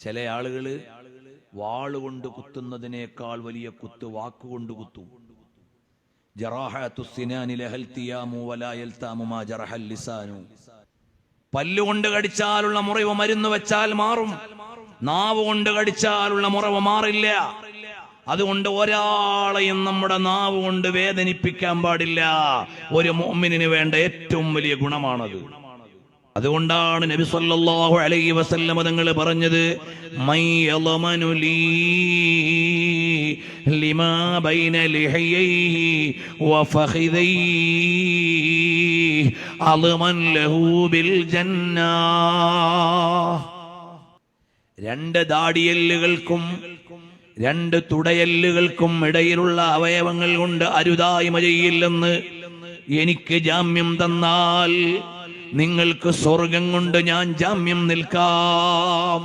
ചില ആളുകൾ വാളുകൊണ്ട് കുത്തുന്നതിനേക്കാൾ വലിയ കുത്ത് വാക്കുകൊണ്ട് കുത്തും. പല്ലുകൊണ്ട് കടിച്ചാലുള്ള മുറിവ് മരുന്ന് വെച്ചാൽ മാറും. നാവ് കൊണ്ട് കടിച്ചാലുള്ള മുറിവ് മാറില്ല. അതുകൊണ്ട് ഒരാളെയും നമ്മുടെ നാവ് കൊണ്ട് വേദനിപ്പിക്കാൻ പാടില്ല. ഒരു മോമിനിന് വേണ്ട ഏറ്റവും വലിയ ഗുണമാണത്. അതുകൊണ്ടാണ് നബി സല്ലല്ലാഹു അലൈഹി വസല്ലം തങ്ങൾ പറഞ്ഞത് മൈ ലിമാ ബൈന ലിഹയൈഹി വഫഖിദൈഹി അലമൻ ലഹു ബിൽ ജന്ന. രണ്ട് ദാടിയെല്ലുകൾക്കും രണ്ട് തുടയല്ലുകൾക്കും ഇടയിലുള്ള അവയവങ്ങൾ കൊണ്ട് അരുതായ്മ ചെയ്യില്ലെന്ന് എനിക്ക് ജാമ്യം തന്നാൽ നിങ്ങൾക്ക് സ്വർഗം കൊണ്ട് ഞാൻ ജാമ്യം നിൽക്കാം.